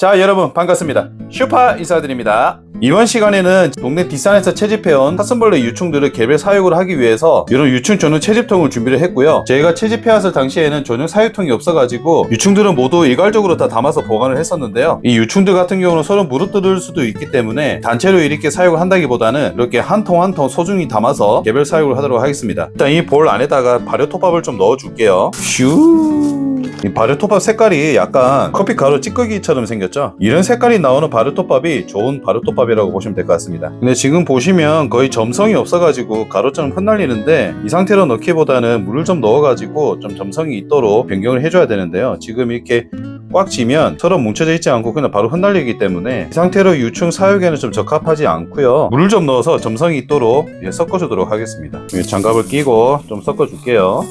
자 여러분 반갑습니다. 슈파 인사드립니다. 이번 시간에는 동네 뒷산에서 채집해온 사슴벌레 유충들을 개별 사육을 하기 위해서 이런 유충 전용 채집통을 준비를 했고요. 저희가 채집해왔을 당시에는 전용 사육통이 없어가지고 유충들은 모두 일괄적으로 다 담아서 보관을 했었는데요. 이 유충들 같은 경우는 서로 무릎 뜯을 수도 있기 때문에 단체로 이렇게 사육을 한다기보다는 이렇게 한 통 한 통 소중히 담아서 개별 사육을 하도록 하겠습니다. 일단 이 볼 안에다가 발효 톱밥을 좀 넣어줄게요. 슈 이 발효톱밥 색깔이 약간 커피 가루 찌꺼기처럼 생겼죠? 이런 색깔이 나오는 발효톱밥이 좋은 발효톱밥이라고 보시면 될 것 같습니다. 근데 지금 보시면 거의 점성이 없어가지고 가루처럼 흩날리는데 이 상태로 넣기보다는 물을 좀 넣어가지고 좀 점성이 있도록 변경을 해줘야 되는데요. 지금 이렇게 꽉 쥐면 서로 뭉쳐져 있지 않고 그냥 바로 흩날리기 때문에 이 상태로 유충 사육에는 좀 적합하지 않고요. 물을 좀 넣어서 점성이 있도록 예, 섞어주도록 하겠습니다. 이 장갑을 끼고 좀 섞어줄게요.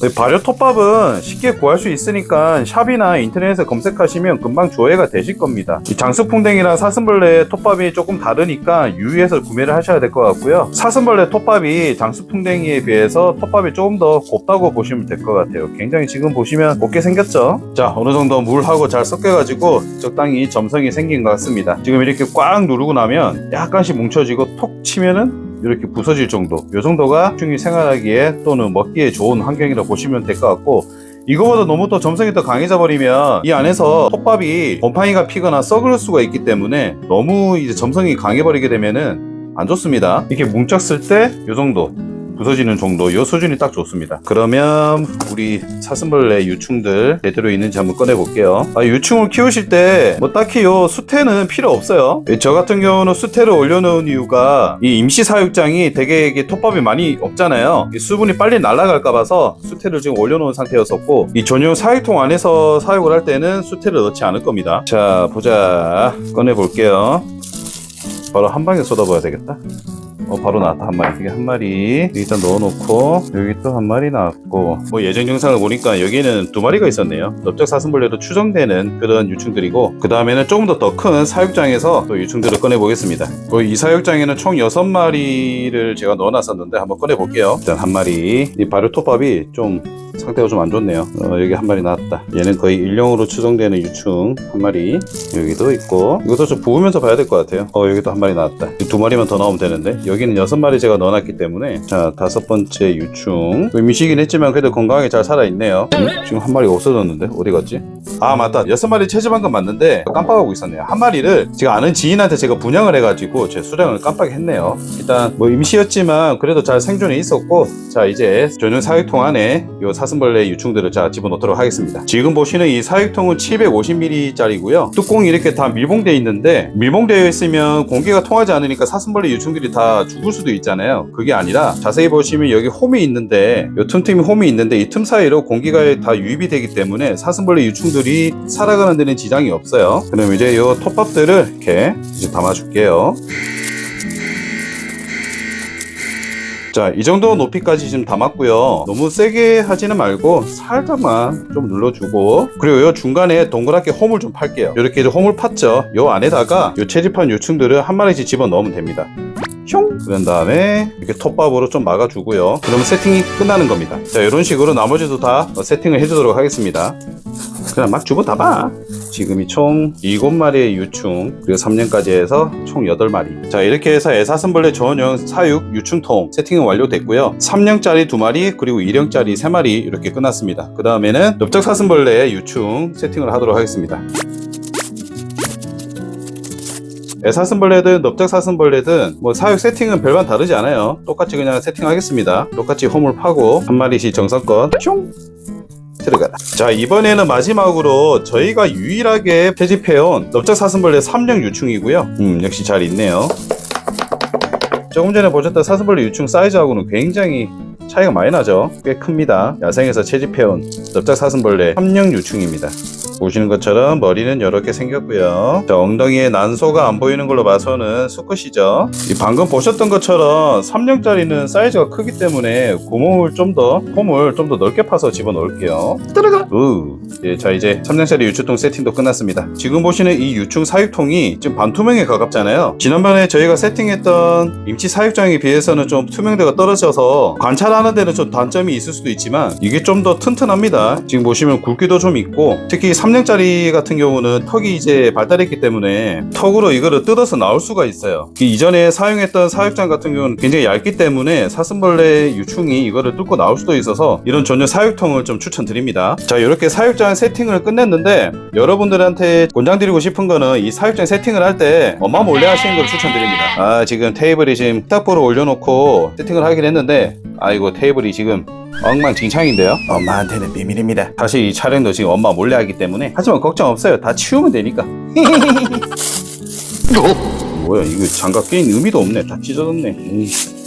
이 발효 톱밥은 쉽게 구할 수 있으니까 샵이나 인터넷에 검색하시면 금방 조회가 되실 겁니다. 이 장수풍뎅이랑 사슴벌레 톱밥이 조금 다르니까 유의해서 구매를 하셔야 될 것 같고요. 사슴벌레 톱밥이 장수풍뎅이에 비해서 톱밥이 조금 더 곱다고 보시면 될 것 같아요. 굉장히 지금 보시면 곱게 생겼죠? 자, 어느 정도 물하고 잘 섞여가지고 적당히 점성이 생긴 것 같습니다. 지금 이렇게 꽉 누르고 나면 약간씩 뭉쳐지고 톡 치면은 이렇게 부서질 정도 이 정도가 중이 생활하기에 또는 먹기에 좋은 환경이라고 보시면 될 것 같고 이거보다 너무 또 점성이 더 강해져 버리면 이 안에서 톱밥이 곰팡이가 피거나 썩을 수가 있기 때문에 너무 이제 점성이 강해 버리게 되면은 안 좋습니다. 이렇게 뭉쳤을 때 이 정도 부서지는 정도 이 수준이 딱 좋습니다. 그러면 우리 사슴벌레 유충들 제대로 있는지 한번 꺼내 볼게요. 아, 유충을 키우실 때 뭐 딱히 요 수태는 필요 없어요. 저 같은 경우는 수태를 올려놓은 이유가 이 임시 사육장이 되게 이게 톱밥이 많이 없잖아요. 이 수분이 빨리 날아갈까 봐서 수태를 지금 올려놓은 상태였었고 이 전용 사육통 안에서 사육을 할 때는 수태를 넣지 않을 겁니다. 자 보자. 꺼내 볼게요. 바로 한 방에 쏟아봐야 되겠다 어, 바로 나왔다, 한 마리. 이게 한 마리. 일단 넣어놓고, 여기 또 한 마리 나왔고, 뭐 예전 영상을 보니까 여기에는 두 마리가 있었네요. 넓적 사슴벌레로 추정되는 그런 유충들이고, 그 다음에는 조금 더 더 큰 사육장에서 또 유충들을 꺼내 보겠습니다. 뭐 이 사육장에는 총 6마리를 제가 넣어놨었는데, 한번 꺼내 볼게요. 일단 한 마리. 이 발효톱밥이 좀 상태가 좀 안 좋네요. 어, 여기 한 마리 나왔다. 얘는 거의 일령으로 추정되는 유충 한 마리. 여기도 있고, 이것도 좀 부으면서 봐야 될 것 같아요. 어, 여기도 한 마리 나왔다. 이두 마리만 더 나오면 되는데, 여기는 여섯 마리 제가 넣어놨기 때문에, 자, 다섯 번째 유충. 미시긴 했지만 그래도 건강하게 잘 살아있네요. 음? 지금 한 마리가 없어졌는데? 어디 갔지? 아, 맞다. 여섯 마리 채집한 건 맞는데, 깜빡하고 있었네요. 한 마리를 제가 아는 지인한테 제가 분양을 해가지고, 제 수량을 깜빡했네요. 일단, 뭐 임시였지만, 그래도 잘 생존해 있었고, 자, 이제 전용 사육통 안에 요 사 슴벌레 유충들을 자 집어넣도록 하겠습니다. 지금 보시는 이 사육통은 750ml짜리고요. 뚜껑이 이렇게 다 밀봉되어 있는데 밀봉되어 있으면 공기가 통하지 않으니까 사슴벌레 유충들이 다 죽을 수도 있잖아요. 그게 아니라 자세히 보시면 여기 홈이 있는데 요 틈틈이 홈이 있는데 이 틈 사이로 공기가 다 유입이 되기 때문에 사슴벌레 유충들이 살아가는 데는 지장이 없어요. 그럼 이제 요 톱밥들을 이렇게 이제 담아줄게요. 자, 이 정도 높이까지 지금 담았고요. 너무 세게 하지는 말고 살짝만 좀 눌러주고 그리고 요 중간에 동그랗게 홈을 좀 팔게요. 이렇게 홈을 팠죠. 요 안에다가 요 채집한 요충들을 한 마리씩 집어 넣으면 됩니다. 흉! 그런 다음에 이렇게 톱밥으로 좀 막아주고요. 그러면 세팅이 끝나는 겁니다. 자, 이런 식으로 나머지도 다 세팅을 해주도록 하겠습니다. 그냥 막 주고 담아. 지금이 총 7마리의 유충, 그리고 3년까지 해서 총 8마리. 자, 이렇게 해서 애사슴벌레 전용 사육 유충통 세팅은 완료됐고요. 3령짜리 2마리, 그리고 2령짜리 3마리 이렇게 끝났습니다. 그 다음에는 넓적사슴벌레 유충 세팅을 하도록 하겠습니다. 애사슴벌레든 넓적사슴벌레든 뭐 사육 세팅은 별반 다르지 않아요. 똑같이 그냥 세팅하겠습니다. 똑같이 홈을 파고 한 마리씩 정성껏 슝 들어가라. 자 이번에는 마지막으로 저희가 유일하게 채집해온 넓적사슴벌레 3령 유충이고요. 음 역시 잘 있네요. 조금 전에 보셨던 사슴벌레 유충 사이즈하고는 굉장히 차이가 많이 나죠. 꽤 큽니다. 야생에서 채집해온 넓적사슴벌레 3령 유충입니다. 보시는 것처럼 머리는 이렇게 생겼고요. 자, 엉덩이에 난소가 안 보이는 걸로 봐서는 수컷이죠. 이 방금 보셨던 것처럼 3령짜리는 사이즈가 크기 때문에 구멍을 좀 더, 폼을 좀 더 넓게 파서 집어넣을게요. 들어가! 우. 예, 자, 이제 3령짜리 유추통 세팅도 끝났습니다. 지금 보시는 이 유충 사육통이 지금 반투명에 가깝잖아요. 지난번에 저희가 세팅했던 임치 사육장에 비해서는 좀 투명도가 떨어져서 관찰하는 데는 좀 단점이 있을 수도 있지만 이게 좀 더 튼튼합니다. 지금 보시면 굵기도 좀 있고 특히 3 령짜리 같은 경우는 턱이 이제 발달했기 때문에 턱으로 이거를 뜯어서 나올 수가 있어요. 그 이전에 사용했던 사육장 같은 경우는 굉장히 얇기 때문에 사슴벌레 유충이 이거를 뚫고 나올 수도 있어서 이런 전용 사육통을 좀 추천드립니다. 자 이렇게 사육장 세팅을 끝냈는데 여러분들한테 권장드리고 싶은 거는 이 사육장 세팅을 할 때 엄마 몰래 하시는 걸 추천드립니다. 아 지금 테이블이 지금 탁보로 올려놓고 세팅을 하긴 했는데 아이고 테이블이 지금 엉망진창인데요. 엄마한테는 비밀입니다. 사실 이 촬영도 지금 엄마 몰래 하기 때문에 하지만 걱정 없어요. 다 치우면 되니까. 뭐야 이거 장갑 끼인 의미도 없네. 다 찢어졌네. 음.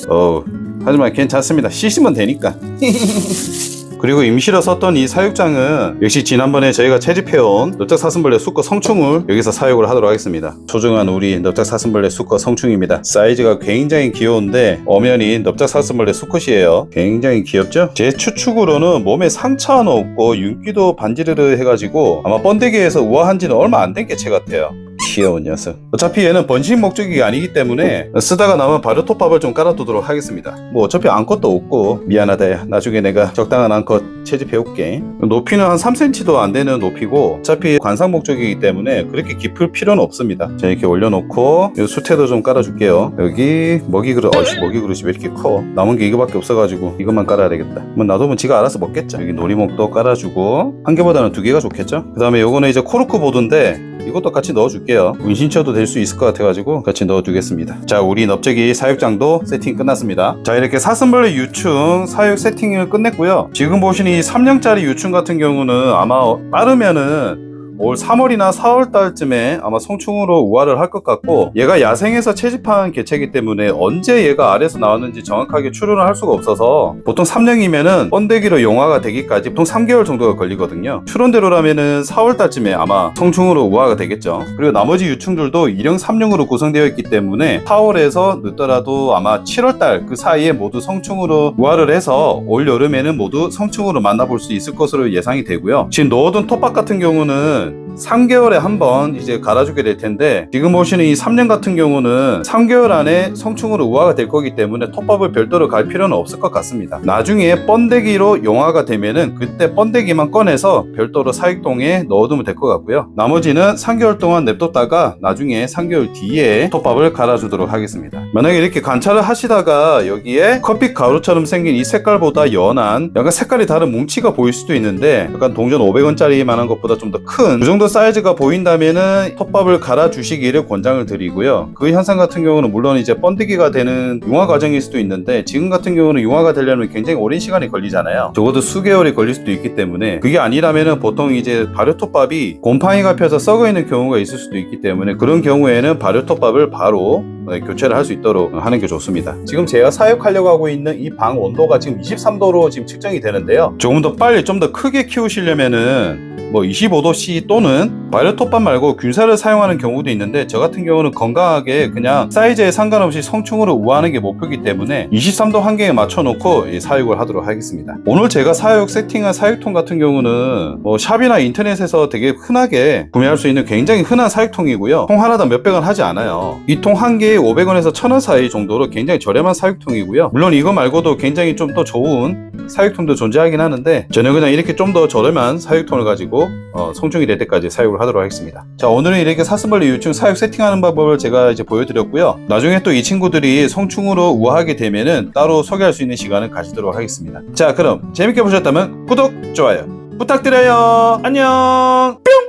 어 하지만 괜찮습니다. 씻으면 되니까. 그리고 임시로 썼던 이 사육장은 역시 지난번에 저희가 채집해온 넓적사슴벌레 수컷 성충을 여기서 사육을 하도록 하겠습니다. 소중한 우리 넓적사슴벌레 수컷 성충입니다. 사이즈가 굉장히 귀여운데 엄연히 넓적사슴벌레 수컷이에요. 굉장히 귀엽죠? 제 추측으로는 몸에 상처는 없고 윤기도 반지르르 해가지고 아마 번데기에서 우아한 지는 얼마 안 된 개체 같아요. 귀여운 녀석. 어차피 얘는 번식 목적이 아니기 때문에 쓰다가 남은 발효톱밥을 좀 깔아두도록 하겠습니다. 뭐 어차피 암컷도 없고 미안하다 야. 나중에 내가 적당한 암컷 채집해올게. 높이는 한 3cm도 안 되는 높이고 어차피 관상 목적이기 때문에 그렇게 깊을 필요는 없습니다. 자 이렇게 올려놓고 이 수태도 좀 깔아줄게요. 여기 먹이 그릇, 어이씨 먹이 그릇이 왜 이렇게 커? 남은 게 이거밖에 없어가지고 이것만 깔아야 되겠다. 뭐 놔두면 지가 알아서 먹겠죠. 여기 놀이목도 깔아주고 한 개보다는 두 개가 좋겠죠. 그 다음에 요거는 이제 코르크 보드인데 이것도 같이 넣어줄게요. 운신처도 될 수 있을 것 같아가지고 같이 넣어두겠습니다. 자, 우리 넙적이 사육장도 세팅 끝났습니다. 자, 이렇게 사슴벌레 유충 사육 세팅을 끝냈고요. 지금 보시는 이 3령짜리 유충 같은 경우는 아마 빠르면은 올 3월이나 4월 달쯤에 아마 성충으로 우화를 할 것 같고 얘가 야생에서 채집한 개체이기 때문에 언제 얘가 알에서 나왔는지 정확하게 추론을 할 수가 없어서 보통 3년이면은 번데기로 용화가 되기까지 보통 3개월 정도가 걸리거든요. 추론대로라면은 4월 달쯤에 아마 성충으로 우화가 되겠죠. 그리고 나머지 유충들도 1형 3령으로 구성되어 있기 때문에 4월에서 늦더라도 아마 7월 달 그 사이에 모두 성충으로 우화를 해서 올 여름에는 모두 성충으로 만나볼 수 있을 것으로 예상이 되고요. 지금 넣어둔 톱밥 같은 경우는 mı? 3개월에 한 번 이제 갈아주게 될 텐데 지금 보시는 이 3년 같은 경우는 3개월 안에 성충으로 우화가 될 거기 때문에 톱밥을 별도로 갈 필요는 없을 것 같습니다. 나중에 번데기로 용화가 되면은 그때 번데기만 꺼내서 별도로 사육동에 넣어두면 될 것 같고요. 나머지는 3개월 동안 냅뒀다가 나중에 3개월 뒤에 톱밥을 갈아주도록 하겠습니다. 만약에 이렇게 관찰을 하시다가 여기에 커피 가루처럼 생긴 이 색깔보다 연한 약간 색깔이 다른 뭉치가 보일 수도 있는데 약간 동전 500원짜리만한 것보다 좀 더 큰 그 정도 사이즈가 보인다면은 톱밥을 갈아 주시기를 권장을 드리고요. 그 현상 같은 경우는 물론 이제 번데기가 되는 융화 과정일 수도 있는데 지금 같은 경우는 융화가 되려면 굉장히 오랜 시간이 걸리잖아요. 적어도 수개월이 걸릴 수도 있기 때문에 그게 아니라면은 보통 이제 발효톱밥이 곰팡이가 펴서 썩어 있는 경우가 있을 수도 있기 때문에 그런 경우에는 발효톱밥을 바로 네, 교체를 할 수 있도록 하는 게 좋습니다. 지금 제가 사육하려고 하고 있는 이 방 온도가 지금 23도로 지금 측정이 되는데요. 조금 더 빨리 좀 더 크게 키우시려면은 뭐 25도씨 또는 바이오톱밥 말고 균사를 사용하는 경우도 있는데 저 같은 경우는 건강하게 그냥 사이즈에 상관없이 성충으로 우하는 게 목표이기 때문에 23도 한계에 맞춰놓고 이 사육을 하도록 하겠습니다. 오늘 제가 사육 세팅한 사육통 같은 경우는 뭐 샵이나 인터넷에서 되게 흔하게 구매할 수 있는 굉장히 흔한 사육통이고요. 통 하나당 몇백 원 하지 않아요. 이 통 한 개에 500원에서 1000원 사이 정도로 굉장히 저렴한 사육통이고요. 물론 이거 말고도 굉장히 좀 더 좋은 사육통도 존재하긴 하는데 저는 그냥 이렇게 좀 더 저렴한 사육통을 가지고 어, 성충이 될 때까지 사육을 하도록 하겠습니다. 자 오늘은 이렇게 사슴벌레 유충 사육 세팅하는 방법을 제가 이제 보여드렸고요. 나중에 또 이 친구들이 성충으로 우아하게 되면은 따로 소개할 수 있는 시간을 가지도록 하겠습니다. 자 그럼 재밌게 보셨다면 구독 좋아요 부탁드려요. 안녕.